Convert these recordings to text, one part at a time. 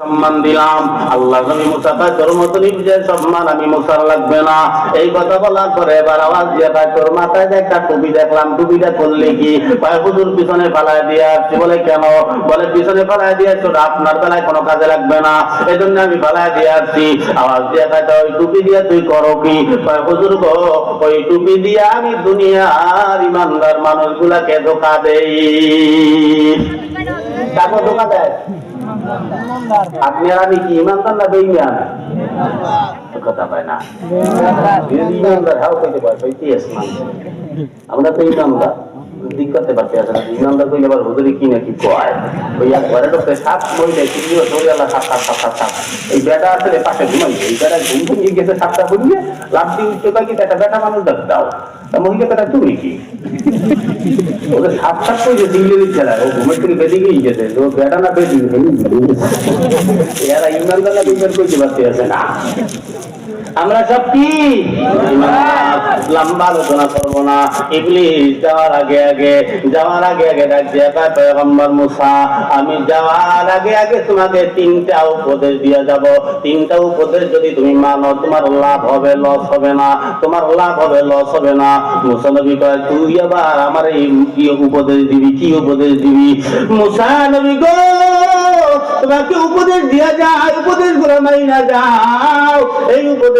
সম্মান দিলাম। আল্লাহ নবী মুসা কয় তোর মতো যে সম্মান, আমি মুসার লাগবে না। এই কথা বলার পরে এবার আওয়াজ দিয়ে তোর মাথায় যে একটা টুপি দেখলাম। টুপিটা করলে কি? হুজুর, পিছনে ফালায় আসছি। বলে, কেন? বলে, পিছনে ফালায় দিয়ে আসছো আপনার বেলায় কোনো কাজে লাগবে না। এই জন্য আমি ফালায় দিয়ে আসছি। আওয়াজ দিয়ে ওই টুপি দিয়ে তুই করো কি? হুজুর গো, ওই টুপি দিয়ে আমি দুনিয়ার ইমানদার মানুষগুলাকে ধোকা দেই। তারপর ধোকা দেয়। আপনি আর আমি কি ইমানদার না বেইমান কথা না। ইমানদার, হাও কইতে আসমান আমরা তো ইমানদার। না ইমানদার কইলে আবার হুজুরি কি নাকি কয়? ওই এক সাপ কি সাপ সাপ সাপ এই বেটা আসলে পাশে ঘুমাইছে। এই বেটা ঘুম ভেঙে গেছে সাপটা ঘুরিয়ে লাভটি উচ্চতা কি একটা বেটা মানুষ ডাক দাও। মহিলা বেটা তুমি কি? ওদের সাপ সাপ করে দিলে দিচ্ছে ও ঘুমের থেকে গিয়ে গেছে ও বেটা না বেঁধে এরা ইমানদার না বিচার করতে পারতে আছে? না। আমরা সব কি? লম্বা আলোচনা করব না। ইবলিস যাওয়ার আগে আগে, যাওয়ার আগে আগে ডাক দিয়ে পয়গম্বর মুসা, আমি যাওয়ার আগে আগে তোমাকে তিনটা উপদেশ দিয়ে যাব। তিনটা উপদেশ যদি তুমি মানো, তোমার লাভ হবে, লস হবে না। তোমার লাভ হবে, লস হবে না। মুসা নবী কয়, তুই আবার আমার এই কি উপদেশ দিবি? কি উপদেশ দিবি? মুসা নবী গো, তোমাকে উপদেশ দিয়া যায় উপদেশগুলো মাই না যাও। এই উপদেশ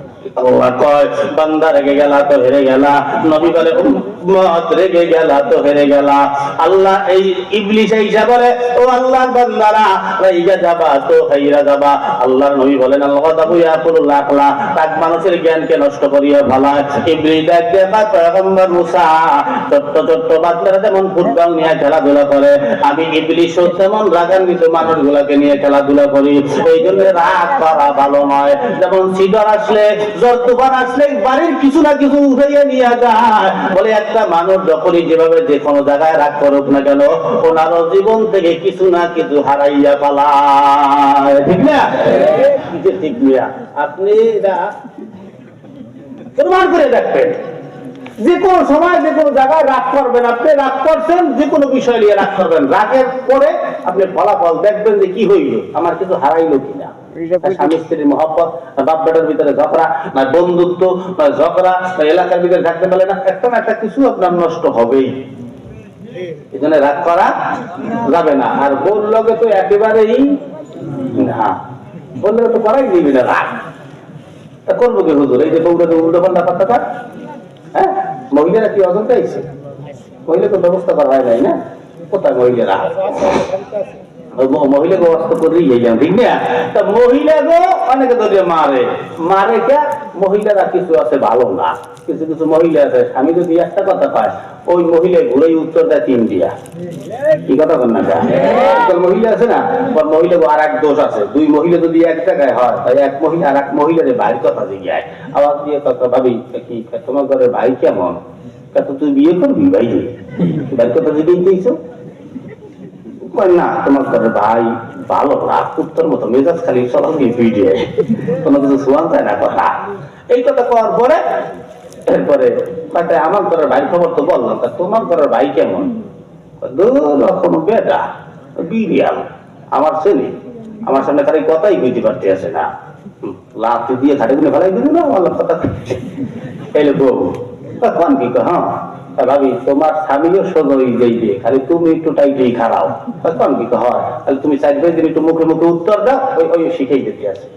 আল্লাহ কয় বান্দা রেগে গেলা তো হেরে গেলা নবী বলে উম্মত রেগে গেলা তো হেরে গেলা। আল্লাহ এই ও আল্লাহ বান্দারা রাইগা যাবা তো হাইরা যাবা। নবী বলেন আল্লাহ দাবু আকলা তাক মানুষের জ্ঞানকে নষ্ট করিয়া ফেলায় ডাক কয়, পয়গম্বর মুসা ছোট্ট ছোট্ট বাচ্চারা যেমন ফুটবল নিয়ে খেলাধুলা করে আমি ইবলিস তেমন রাগান্বিত মানুষগুলাকে নিয়ে খেলাধুলা করি। এই জন্য রাগ করা ভালো নয়। যেমন সিডর আসলে বলে একটা মানুষ যখনই যেভাবে যে কোনো জায়গায় রাগ করুক না কেন, ওনারও জীবন থেকে কিছু না কিছু হারাইয়া পালায়। ঠিক না? ঠিক মিয়া, আপনি প্রমাণ করে দেখবেন। যে কোনো সময় যে কোনো জায়গায় রাগ করবেন আপনি রাগ করছেন যে কোনো বিষয় নিয়ে রাগ করবেন। রাগের পরে আপনি ফলাফল দেখবেন যে কি হইল আমার কিছু হারাইলো কিনা। স্বামী স্ত্রীর মহব্বত বাপ বেটার ভিতরে ঝগড়া না বন্ধুত্ব না ঝগড়া না এলাকার ভিতরে থাকতে না একটা না একটা কিছু আপনার নষ্ট হবেই। জন্য রাগ করা যাবে না। আর বললকে তো একেবারেই না। বললে তো করাই দিবি না রাগ। তা করব কি হুজুর? এই যে বউটাকে উল্টো পাল্টা পাত্তা হ্যাঁ? মহিলারা কি অজন আইছে মহিলা তো ব্যবস্থা করা হয় নাই না? কোথায় মহিলারা? ওই ম- মহিলাকে অস্ত করেই যাইলাম ঠিক না? তা মহিলাকে অনেকে ধরে মারে। মারে কে? মহিলারা কিছু আছে ভালো না, কিছু কিছু মহিলা আছে। স্বামী যদি একটা কথা পায় ওই মহিলা ঘুরেই উত্তর দেয় তিন দিয়া। কি কথা বল না মহিলা আছে না, ওর মহিলা আর এক দোষ আছে। দুই মহিলা যদি এক জায়গায় হয়, তাই এক মহিলা আর এক মহিলার ভাইয়ের কথা জিজ্ঞায় আবার দিয়ে কথা ভাবি কি তোমার ঘরের ভাই কেমন? তুই বিয়ে করবি ভাই? ভাইয়ের কথা জিজ্ঞেস কয় না, তোমার ঘরের ভাই ভালো না উত্তর মতো মেজাজ খালি দিয়ে পিঠে কোনো কিছু শোয়ান যায় না কথা। এই কথা কওয়ার পরে, এরপরে আমার ঘরের ভাই খবর তো বললাম, তা তোমার ঘরের ভাই কেমন? কোনো বেটা বিরিয়াল আমার ছেলে। আমার সামনে খালি কথাই কইতে পারতে আসে না। লাফতে দিয়ে খাটে ফেলাই দিল না কথা এলে বউ, তা কোন কি হ্যাঁ? ভাবি, তোমার স্বামীও সোজই যাইবে খালি তুমি একটু টাইটেই খারাও তা কোন কি হয়? তাহলে তুমি চাইবে দিন একটু মুখে মুখে উত্তর দাও, ওই ওই শিখাই দিতে আছে।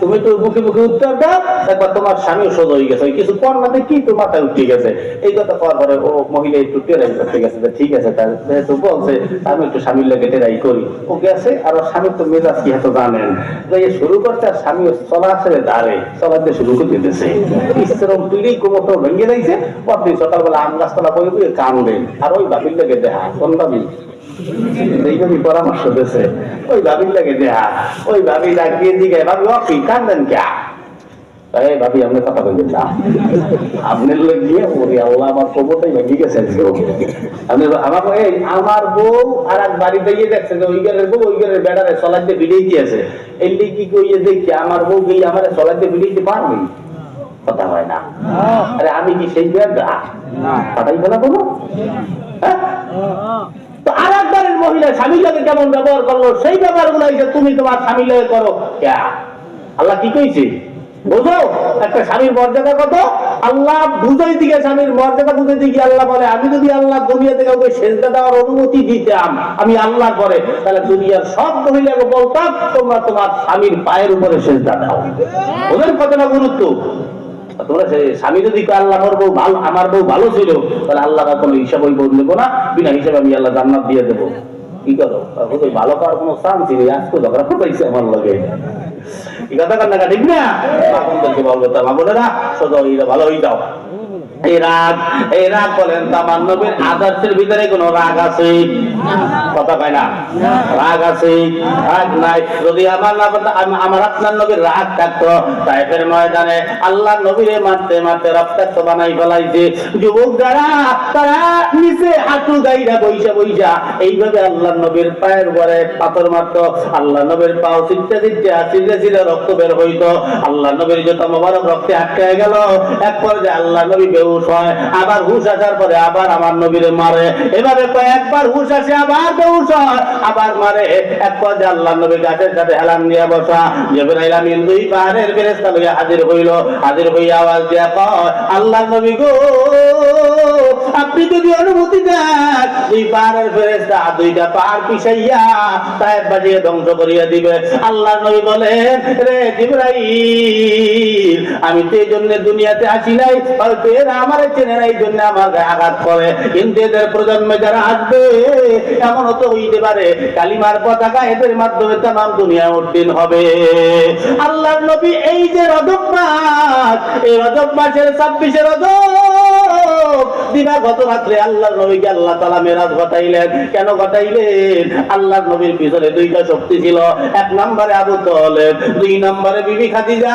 তুমি তো করি আর স্বামীর তো মেজাজ শুরু করতে আর স্বামী চলা ছেড়ে দাঁড়ে চলাতে শুরু করে দিতেছে। পিড়ি কোমরটা ভেঙে যাইছে পরদিন সকালবেলা আম গাছতলা বই বই কান্দে আর ওই বাবির লেগে দেখা, কোন বাবি? এইভাবে পরামর্শ দিয়েছে। ওই ভাবির লাগে দেহা ওই ভাবি লাগিয়ে দিকে ভাবি অফি কান্দেন কে? এই ভাবি আপনি কথা বলবেন না। আপনার লোক ওরে আল্লাহ আমার খবরটাই ভেঙে গেছে আপনি আমার এই আমার বউ আর এক বাড়িতে গিয়ে দেখছে যে ওই ঘরের বউ ওই ঘরের বেড়ারে চলাইতে ভিড়েই দিয়েছে। এমনি কি কইয়ে দেখি আমার বউ গিয়ে আমার চলাইতে ভিড়াইতে পারবে? কথা হয় না। আরে আমি কি সেই বেড়া কথাই বলা বলো হ্যাঁ? আর একবারের মহিলা স্বামীর লাগে কেমন ব্যবহার করল? সেই ব্যবহারগুলো যে তুমি তোমার স্বামীর লাগে করো। আল্লাহ কি কইছে? বুঝো? একটা স্বামীর মর্যাদা কত? আল্লাহ বুঝাই দিকে স্বামীর মর্যাদা বুঝাই দিকে আল্লাহ বলে আমি যদি আল্লাহ দুনিয়াতে কাউকে সেজদা দেওয়ার অনুমতি দিতাম আমি আল্লাহ করে তাহলে দুনিয়ার সব মহিলাকে বলতাম তোমরা তোমার স্বামীর পায়ের উপরে সেজদা দাও। ওদের কতটা গুরুত্ব? তোমরা স্বামী যদি আল্লাহ আমার বউ ভালো, আমার বউ ভালো ছিল, তাহলে আল্লাহ কোনো হিসাব ওই বউ নেব না, বিনা হিসাবে আমি আল্লাহ জান্নাত দিয়ে দেবো। কি করো? ভালো করার কোনো স্থান নেই, আজকে ঝগড়া পাইছে আমার লগে। ঠিক না? আপনাদেরকে বলব তা না ওইটা ভালো হয়ে যাও আল্লাহ নবীরে মারতে মারতে রক্তাক্ত বানাই ফেলাইছে। যুবক যারা তারা নিচে হাঁটু গাইরা এইভাবে আল্লাহ নবীর পায়ের উপরে পাথর মারতো। আল্লাহ নবীর পাও চিত্তে চিত্তে চিল্লে রক্ত বের হইতো। আল্লাহ নবীর যত মোবারক রক্তে আটকে গেল, এক পর্যায়ে আল্লাহ নবী হয়, আবার হুশ আসার পরে আবার আমার নবীরে মারে। এভাবে কয়েকবার হুশ আসে, আবার হয়, আবার মারে। এক পর্যায়ে আল্লাহ নবী গাছের সাথে হেলান বসা। দুই পাহাড়ের ফেরেশতা লইয়া হাজির হইল। হাজির হইয়া আওয়াজ দিয়া কয়, আল্লাহ নবী গো, আপনি যদি অনুমতি দেন, দুই পাহাড়ের ফেরেশতা দুইটা পাহাড় পিছাইয়া তায়েব বাজিয়ে ধ্বংস করিয়া দিবে। আল্লাহ নবী বলেন, রে আমি তো এই জন্য দুনিয়াতে আসি নাই এরা আমার চেনে এই জন্য আমার আঘাত করে কিন্তু প্রজন্মে যারা আসবে, এমনও তো হইতে পারে, কালিমার পতাকা এদের মাধ্যমে তাম দুনিয়া উদ্দিন হবে। আল্লাহ নবী এই যে রজব মাস, এই রজব মাসের ছাব্বিশে রজব দিবা, গত রাত্রে আল্লাহর নবীকে আল্লাহ তালা মেরাজ ঘটাইলেন। কেন ঘটাইলেন? আল্লাহর নবীর পিছনে দুইটা শক্তি ছিল। এক নম্বরে আবু তলেব, দুই নম্বরে বিবি খাদিজা।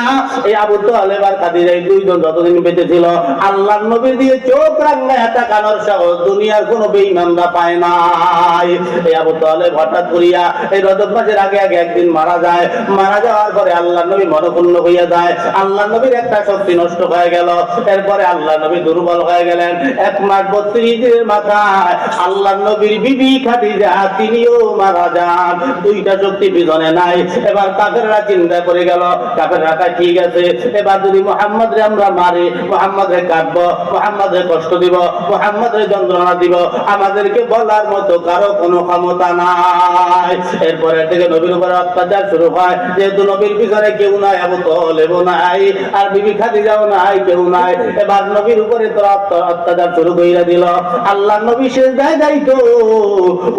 এই আবু তলেব আর খাদিজা এই দুইজন যতদিন বেঁচে ছিল, আল্লাহর নবীর দিয়ে চোখ রাঙ্গায় তাকানোর সাহস দুনিয়ার কোনো বেঈমানরা পায় নাই। এই আবু তলেব হঠাৎ করিয়া এই রজব মাসের আগে আগে একদিন মারা যায়। মারা যাওয়ার পরে আল্লাহ নবী মনপূর্ণ হইয়া যায়। আল্লাহ নবীর একটা শক্তি নষ্ট হয়ে গেল। এরপরে আল্লাহ নবী দুর্বল হয়ে গেলেন। এক মাস বত্রিশ দিনের মাথায় আল্লাহ নবীর বিবি খাদিজা, তিনিও মারা যান। দুইটা শক্তি পিছনে নাই। এবার কাফেররা চিন্তা করে গেল, কাফেররা ঠিক আছে, এবার যদি মোহাম্মদ রে আমরা মারি মোহাম্মদ রে কাটবো মোহাম্মদ রে কষ্ট দিব মোহাম্মদ রে যন্ত্রণা দিব, আমাদেরকে বলার মতো কারও কোনো ক্ষমতা নাই। এরপরে থেকে নবীর উপরে অত্যাচার শুরু হয়। যেহেতু নবীর পিছনে কেউ নাই, আবু তলেবও নাই, আর বিবি খাদিজাও নাই, কেউ নাই। এবার নবীর উপরে তো অত্য- অত্যাচার শুরু কইরা দিল, আল্লাহ নবী শেষ যায় যাইতো।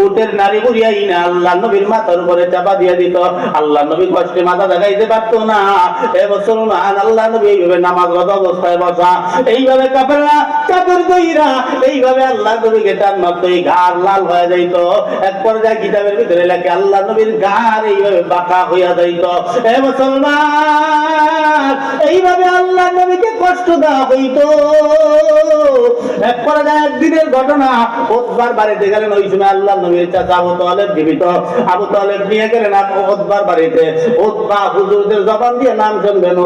উটের নারী বুড়িয়াই না আল্লাহ নবীর মাথার উপরে চাপা দিয়ে দিত। আল্লাহ নবী কষ্টে মাথা দেখাইতে পারতো না। এ বছর না আল্লাহ নবী এইভাবে নামাজরত অবস্থায় বসা। এইভাবে কাপড়া চাদর দইরা এইভাবে আল্লাহ নবীকে টান মারতো, এই ঘাড় লাল হয়ে যাইতো। এক পর্যায়ে কিতাবের ভিতরে লেখে, আল্লাহ নবীর ঘাড় এইভাবে বাঁকা হইয়া যাইতো। এ মুসলমান, এইভাবে আল্লাহ নবীকে কষ্ট দেওয়া হইতো। একদিনের ঘটনা। বাড়িতে গেলেন, ওই সময় আল্লাহ নবীর চাচা আবু জীবিত। আবু নিয়ে গেলেন বাড়িতে। হুজুরদের জবান দিয়ে নাম শুনবেন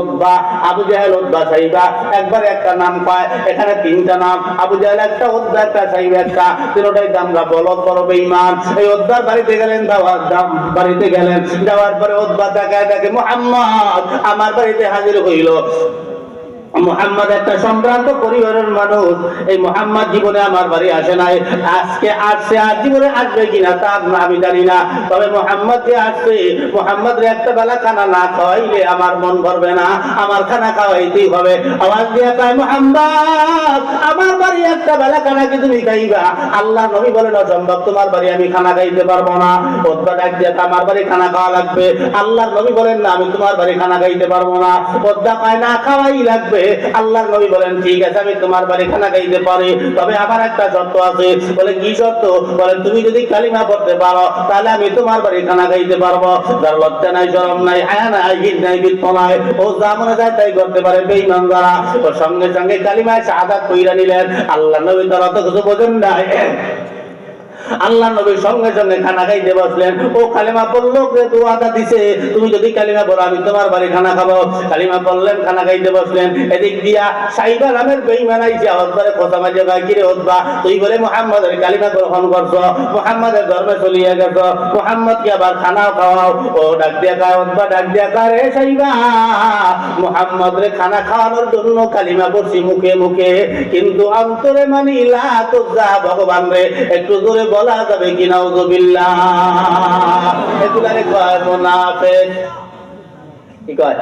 আবু জাহেল সাইবা একবার একটা নাম পায়, এখানে তিনটা নাম। আবু জাহেল একটা ওতবা একটা সাইবা একটা। তিনটাই দামরা বলদ, বড় বেঈমান। এই ওতবার বাড়িতে গেলেন দাম বাড়িতে গেলেন। যাওয়ার পরে ওতবা দেখায় দেখে, মোহাম্মদ, আমার বাড়িতে হাজির হইল। মোহাম্মদ একটা সম্ভ্রান্ত পরিবারের মানুষ। এই মোহাম্মদ জীবনে আমার বাড়ি আসে নাই। আজকে আসছে আর জীবনে আসবে কিনা তা আমি জানি না। তবে মোহাম্মদ যে আসছে, মোহাম্মদ একটা বেলা খানা না খাওয়াইলে আমার মন ভরবে না। আমার খানা খাওয়াইতেই হবে। আওয়াজ দিয়ে কয়, মোহাম্মদ, আমার বাড়ি একটা বেলা খানা কি তুমি খাইবা? আল্লাহ নবী বলেন, অসম্ভব, তোমার বাড়ি আমি খানা খাইতে পারব না। ওদ্বা ডাক দিয়ে আমার বাড়ি খানা খাওয়া লাগবে। আল্লাহ নবী বলেন, না, আমি তোমার বাড়ি খানা খাইতে পারব না। ওদ্বা পায় না, খাওয়াই লাগবে। আল্লাহ নবী বলেন, ঠিক আছে, আমি তোমার বাড়ি খানা খাইতে পারি, তবে আমার একটা শর্ত আছে। বলে, কি শর্ত? বলে তুমি যদি কালিমা পড়তে পারো, তাহলে আমি তোমার বাড়ি খানা খাইতে পারব। যার লজ্জা নাই, শরম নাই, হায়া নাই হিত নাই বিত্ত নাই, ও যা মনে যায় তাই করতে পারে, বেঈমান দ্বারা ও সঙ্গে সঙ্গে কালিমায় শাহাদাত কইরা নিলেন। আল্লাহ নবী তার অত কিছু বোঝেন নাই। আল্লাহ নবী সঙ্গে সঙ্গে খানা খাইতে বসলেন। ও কালিমা পড়ল কে দোয়াটা দিছে। তুমি যদি কালিমা পড়ো, আমি তোমার বাড়ি খানা খাব। কালিমা পড়লেন, খানা খাইতে বসলেন। এদিক দিয়া সাইবা নামের বেঈমান আইছে হতবারে কথা মাঝে গায় কিরে হতবা তুই বলে মুহাম্মাদের কালিমা গ্রহণ করছ? মুহাম্মাদের ধর্মে চলিয়ে গেছো? মুহাম্মদ কে আবার খানাও খাওয়াও? ও ডাক দিয়া গায় হতবা ডাক দিয়া গায় রে সাইবা মুহাম্মদ রে খানা খাওয়ানোর জন্য কালিমা পড়ছি মুখে মুখে। কিন্তু অন্তরে মানিলা তো যা ভগবান রে, একটু জোরে বলা যাবে কি নাউজুবিল্লাহ? এগুলারে কয় মুনাফিক। কি কয়?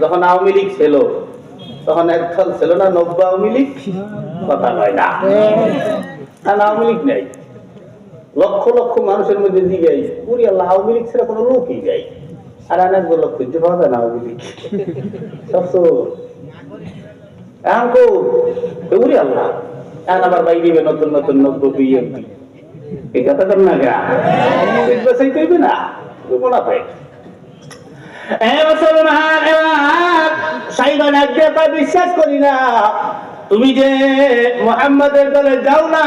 যখন আওয়ামী লীগ ছিল তখন একদল ছিল না নব্য আওয়ামী লীগ? কথা কয় না। আওয়ামী লীগ নেই। লক্ষ লক্ষ মানুষের মধ্যে জিগাই পুরি আল্লাহ আওয়ামী লীগ ছাড়া কোনো লোকই যাই আর অনেক বলল খুঁজতে পাওয়া যায় না আওয়ামী লীগ। সব তো এখন কো আল্লাহ। এখন আবার বাই দিবে নতুন নতুন নব্য বিএমপি এই কথা কর না গা। বেসাই কইবে না বলা পাই এ মুসলমান, এবার সাইবা বিশ্বাস করি না। তুমি যে মোহাম্মদের দলে যাও না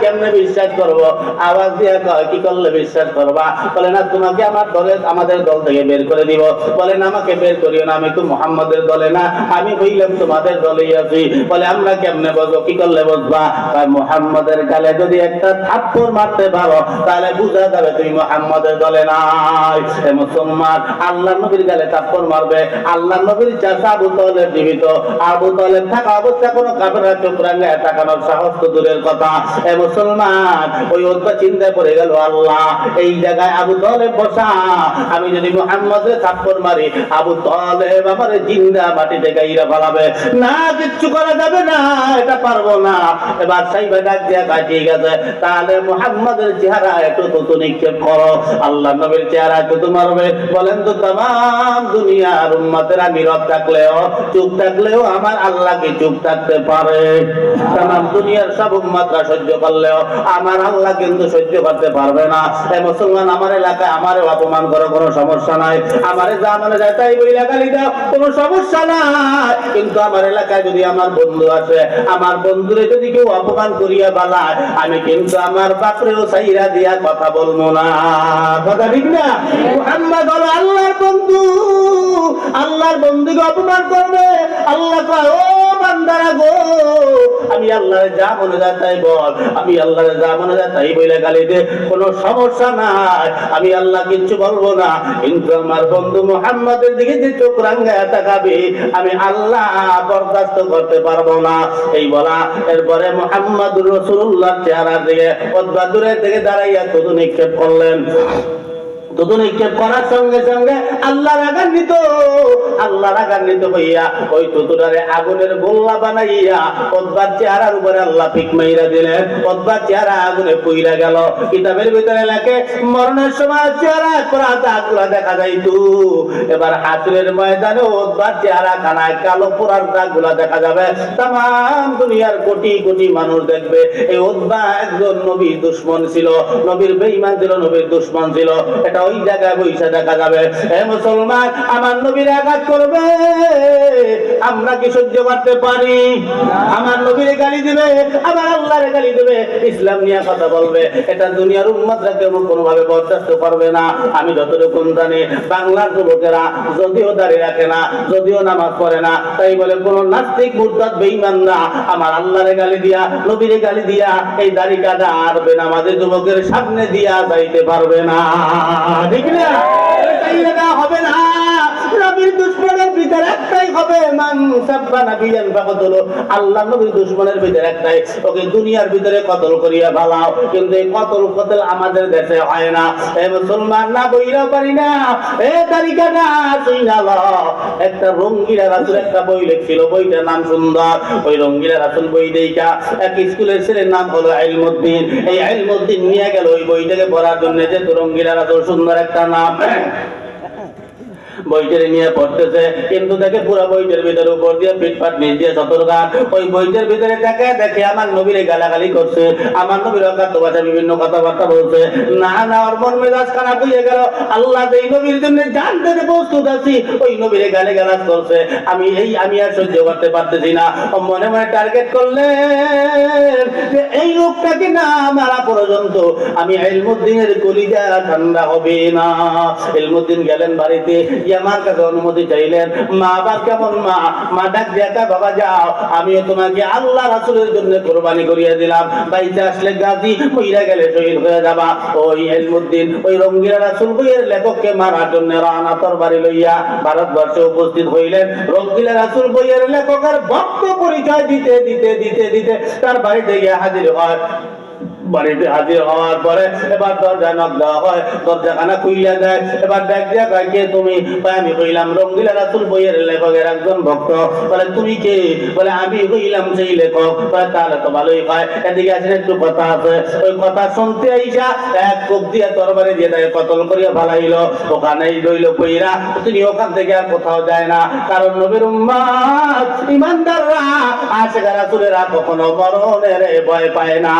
কেমনে বিশ্বাস করব? আওয়াজ দিয়ে কয় কি করলে বিশ্বাস করবা? বলে না তোমাকে আমার দলে আমাদের দল থেকে বের করে দিব। বলে না আমাকে বের করিও না আমি তো মোহাম্মদের দলে না আমি হইলাম তোমাদের দলেই আছি। বলে আমরা কেমনে বসবো কি করলে বসবা? কয়, মোহাম্মদের গালে যদি একটা থাপ্পড় মারতে পারো তাহলে বুঝা যাবে তুমি মোহাম্মদের দলে নাই। এ মুসলমান আল্লাহ নবীর গালে থাপ্পড় মারবে। আল্লাহ নবীর চাষা আবু তলের জীবিত। আবু তলের থাকা অবস্থা কোনো তাকানোর সাহস তো দূরের কথা। এ মুসলমান, ওই চিন্তায় পড়ে গেল আল্লাহ। এই জায়গায় আবু তলেব বসা। আমি যদি থাপ্পড় মারি, আবু আমার জিন্দা মাটিতে গাইরা ফেলাবে। না, কিচ্ছু করা যাবে না, এটা পারব না। এবার সাইবা ডাক দিয়া ঠিক আছে, তাহলে মোহাম্মদের চেহারা একটু তো নিক্ষেপ করো। আল্লাহ নবীর চেহারা একটু মারবে। বলেন তো তাম দুনিয়ার উম্মতেরা থাকলেও, চুপ থাকলেও আমার আল্লাহকে চুপ থাকতে পারে? তাম দুনিয়ার সব উম্মতরা সহ্য করলেও আমার আল্লাহ কিন্তু সহ্য করতে পারবে না। এই মুসলমান আমার এলাকায় আমারে অপমান করো কোনো সমস্যা নাই। আমারে যা মানে যায় তাই বইলা গালি দাও, কোনো সমস্যা নাই। কিন্তু আমার এলাকায় যদি আমার বন্ধু আছে আমার বন্ধুরে যদি কেউ অপমান করিয়া বালায়, আমি কিন্তু আমার বাপরেও সাইরা দিয়া কথা বলব না। কথা ঠিক না? মুহাম্মদ হলো আল্লাহর বন্ধু। আল্লাহর বন্ধুকে অপমান করবে। আল্লাহ কয়, ও আমি আল্লাহ কিচ্ছু বলব না। কিন্তু আমার বন্ধু মোহাম্মদের দিকে যে চোখ রাঙ্গায় আমি আল্লাহ বরদাস্ত করতে পারব না। এই বলা, এরপরে মোহাম্মদ রসুল্লাহ চেহারার দিকে অথবা দূরের থেকে দাঁড়াইয়া শুধু নিক্ষেপ করলেন। দুধু নিক্ষেপ করার সঙ্গে সঙ্গে আল্লাহ রাগান্বিত আল্লাহ রাগান্বিত হইয়া ওই আগুনের গোল্লা বানাইয়া চেহারার উপরে আল্লাহ পিক মাইরা দিলেন। চেহারা আগুনে পুইরা গেল। কিতাবের ভিতরে লেখে, মরণের সময় চেহারা দেখা এবার ময়দানে চেহারা কালো দেখা যাবে। তাম দুনিয়ার কোটি কোটি মানুষ দেখবে। এই একজন নবীর দুশ্মন ছিল। নবীর বেঈমান ছিল, নবীর দুশ্মন ছিল। এটা ওই জায়গায় বৈশা দেখা যাবে। মুসলমান, আমার নবীর আঘাত করবে। আমরা কি সহ্য করতে পারি? আমার নবীর গালি আমার আল্লাহর গালি ইসলাম নিয়ে কথা বলবে। এটা দুনিয়ার কেউ কোনোভাবে বরদাস্ত না। আমি যতটুকু জানি, বাংলার যুবকেরা যদিও দাঁড়িয়ে রাখে না, যদিও নামাজ পড়ে না, তাই বলে কোন নাস্তিক মুরতাদ বেঈমান না আমার আল্লাহরে গালি দিয়া, নবীরে গালি দিয়া এই দাড়ি কাটা আর বেনামাজি যুবকের সামনে দিয়া যাইতে পারবে না। ঠিক না হবে না। রবির দুশ্মনের ভিতরে একটাই হবে আল্লাহ নবীর একটাই। ওকে দুনিয়ার ভিতরে কতল করিয়া ভালাও কিন্তু এই কতল কতল আমাদের দেশে হয় না। এ মুসলমান না বইরা পারি না। এ না একটা রাসুল একটা বই লিখছিল, বইটার নাম সুন্দর। ওই রঙ্গিলা রাসুল বই দেইকা এক স্কুলের ছেলের নাম হলো আইলমুদ্দিন। এই আইলমুদ্দিন নিয়ে গেল ওই বইটাকে পড়ার জন্য। যে রঙ্গিলা রাসুল সুন্দর একটা নাম। বইটার নিয়ে পড়তেছে। কিন্তু দেখে পুরো বইটার ভিতরে উপর দিয়ে পিটপাট নিচ দিয়ে সতর্কার ওই বইটার ভিতরে দেখে দেখে আমার নবীরে গালাগালি করছে। আমার নবীর অকাত ভাষা বিভিন্ন কথাবার্তা বলছে। না না, ওর মন মেজাজ খারাপ হয়ে গেল। আল্লাহ যে নবীর জন্য জান দিতে প্রস্তুত আছি, ওই নবীরে গালে গালাজ করছে। আমি এই, আমি আর সহ্য করতে পারতেছি না। ও মনে মনে টার্গেট করলেন যে এই লোকটাকে না মারা পর্যন্ত আমি এলমুদ্দিনের কলিজা ঠান্ডা হবে না। এলমুদ্দিন গেলেন বাড়িতে গিয়ে কাছে অনুমতি চাইলেন। মা বা কেমন মা? মা ডাক দেখা বাবা যাও। আমিও তোমাকে আল্লাহ রাসুলের জন্য কোরবানি দিলাম। আসলে মহিলা গেলে শহীদ হয়ে যাবা। ওই ওই রাসুল বইয়ের লেখককে মারার জন্য রানা তরবারি লইয়া ভারতবর্ষে উপস্থিত হইলেন। রঙ্গিলা রাসুল বইয়ের লেখকের ভক্ত পরিচয় দিতে দিতে দিতে দিতে তার বাড়িতে গিয়ে হাজির হয়। বাড়িতে হাজির হওয়ার পরে এবার দরজা নক দেওয়া হয় দরজাখানা খুইলা দেয় এবার দেখ দিয়া কয়, কে তুমি? আমি কইলাম রঙ্গিলা রাসুল বইয়ের লেখকের একজন ভক্ত। বলে তুমি কে? বলে আমি কইলাম সেই লেখক। বলে তাহলে তো ভালোই হয়। এদিকে আছেন একটু কথা আছে। ওই কথা শুনতে আইসা এক কোপ দিয়ে তরবারি দিয়ে তাকে কতল করিয়া ফালাইল। ওখানেই রইল কইরা তিনি ওখান থেকে আর কোথাও যায় না। কারণ নবীর উম্মাদ ইমানদাররা আশেখা রাসুলেরা কখনো মরণের ভয় পায় না।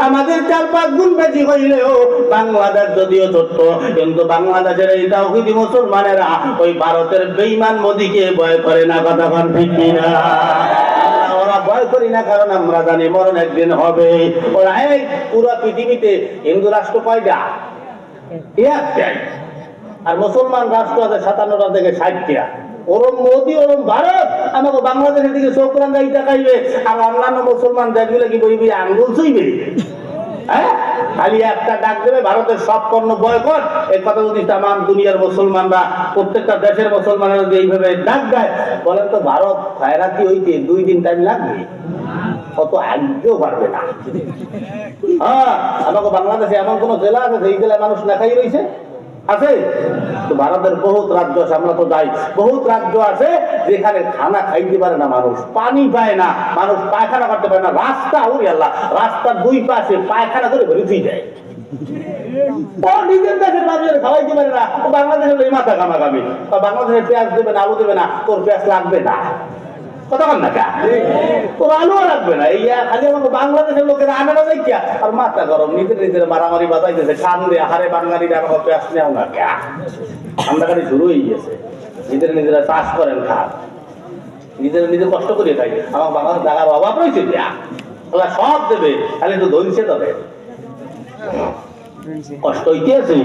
আমাদের চার পাঁচ গুণ বেশি হইলেও, বাংলাদেশ যদিও ছোট্ট, কিন্তু বাংলাদেশের এই তাওহিদি মুসলমানেরা ওই ভারতের বেইমান মোদীকে ভয় করে না, কথা ঠিক কিনা? ভয় করি না, কারণ আমরা জানি মরণ একদিন হবে। পুরো পৃথিবীতে হিন্দু রাষ্ট্র কয়টা? একটাই আর মুসলমান রাষ্ট্র আছে সাতান্নটা থেকে ষাটটা। ওরম মোদি, ওরম ভারত, আমাকে বাংলাদেশের দিকে চোখ আর অন্যান্য মুসলমান দেখবি কি বইবি, আঙ্গুল ছুইবে। হ্যাঁ? খালি একটা ডাক দেবে ভারতের সব পণ্য বয়কট। এই কথা যদি তাম দুনিয়ার মুসলমানরা, প্রত্যেকটা দেশের মুসলমানরা যদি এইভাবে ডাক দেয়, বলেন তো ভারত খয়রাতি হইতে দুই দিন টাইম লাগবে? কত আগেও পারবে না। হ্যাঁ আমাকে বাংলাদেশে এমন কোন জেলা আছে সেই জেলায় মানুষ না খাই রয়েছে আছে? ভারতের বহুত রাজ্য আছে, আমরা তো যাই। বহুত রাজ্য আছে যেখানে খানা খাইতে পারে না মানুষ, পানি পায় না, মানুষ পায়খানা করতে পারে না। রাস্তা ওই আল্লাহ, রাস্তার দুই পাশে পায়খানা করে ভরে দিয়ে যায় বাংলাদেশের পেঁয়াজ দেবে না, আলু দেবে না, তোর পেঁয়াজ লাগবে না। কথা বল না লাগবে না এই খালি আমাকে বাংলাদেশের লোকের আনারা দেখিয়া আর। মাথা গরম নিজের নিজের মারামারি বাজাইতেছে খান দিয়ে হারে বাঙালিরা আমরা খালি শুরু হয়ে গেছে। নিজের নিজেরা চাষ করেন খান নিজের নিজে কষ্ট করে খাই। আমার বাংলাদেশ টাকার অভাব রয়েছে সব দেবে খালি তো ধরছে তবে। কষ্ট হইতে আছে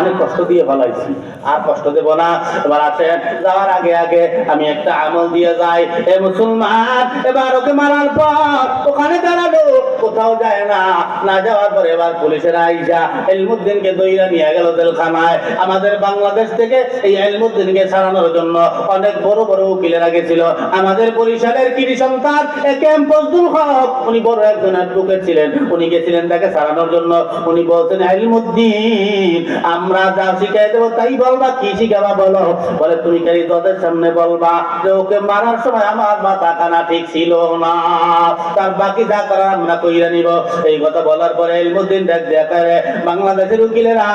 অনেক কষ্ট দিয়ে ফেলাইছি। আর কষ্ট দেব না। এবার আসেন, যাওয়ার আগে আগে আমি একটা আমল দিয়ে যাই। এ মুসলমান, এবার ওকে মারার পর ওখানে দাঁড়াল। কোথাও যায় না। না যাওয়ার এবার পুলিশের আইসা এলমুদ্দিনকে দইরা নিয়ে গেল জেলখানায়। আমাদের বাংলাদেশ থেকে এই এলমুদ্দিনকে ছাড়ানোর জন্য অনেক বড় বড় উকিলেরা গেছিল। আমাদের বরিশালের কৃষি সন্তান হক উনি বড় একজন অ্যাডভোকেট ছিলেন। উনি গেছিলেন তাকে ছাড়ানোর জন্য। উনি বলছেন আমরা যা শিখাই দেবো তাই বলবা, কি শিখাবা বলো? বলে, তুমি সামনে বলবা যে ওকে মারার সময় আমার মাথা ঠিক ছিল না। তার বাকি যা করার আমরা কইরা নিব। এই কথা বলার পরে বাংলাদেশের উকিলেরা,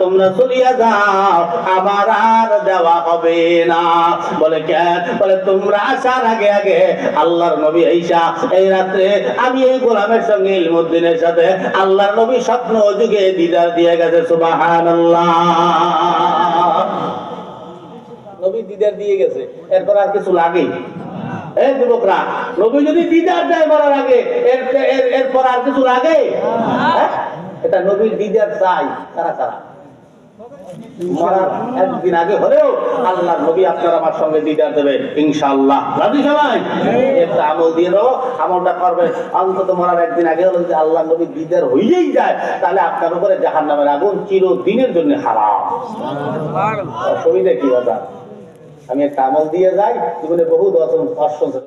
তোমরা চলিয়া যাও আমার আর দেওয়া হবে না। বলে কেন বলে, তোমরা আসার আগে আগে আল্লাহর নবী ঈসা এই রাত্রে আমি এই গোলামের সঙ্গে ইলমুদ্দিনের সাথে আল্লাহর নবী স্বপ্ন যুগে দিদার দিয়ে গেছে সুবহানাল্লাহ। নবী দিদার দিয়ে গেছে এরপর আর কিছু লাগে? এই যুবকরা নবী যদি দিদার দেয় মরার আগে এর এর- এরপর আর কিছু লাগে? হ্যাঁ? এটা নবীর দিদার চাই তারা কারা? মরার একদিন আগে হলেও আল্লাহ নবী আপনার আমার সঙ্গে দিদার দেবে ইনশাআল্লাহ। রাজি সবাই? একটা আমল দিয়ে দাও আমলটা করবে অন্তত মরার একদিন আগে হলো যদি আল্লাহ নবী দিদার হইলেই যায় তাহলে আপনার উপরে জাহান নামের আগুন চিরদিনের জন্য হারাম। অসুবিধা কি কথা আমি একটা আমল দিয়ে যাই জীবনে বহু দর্শন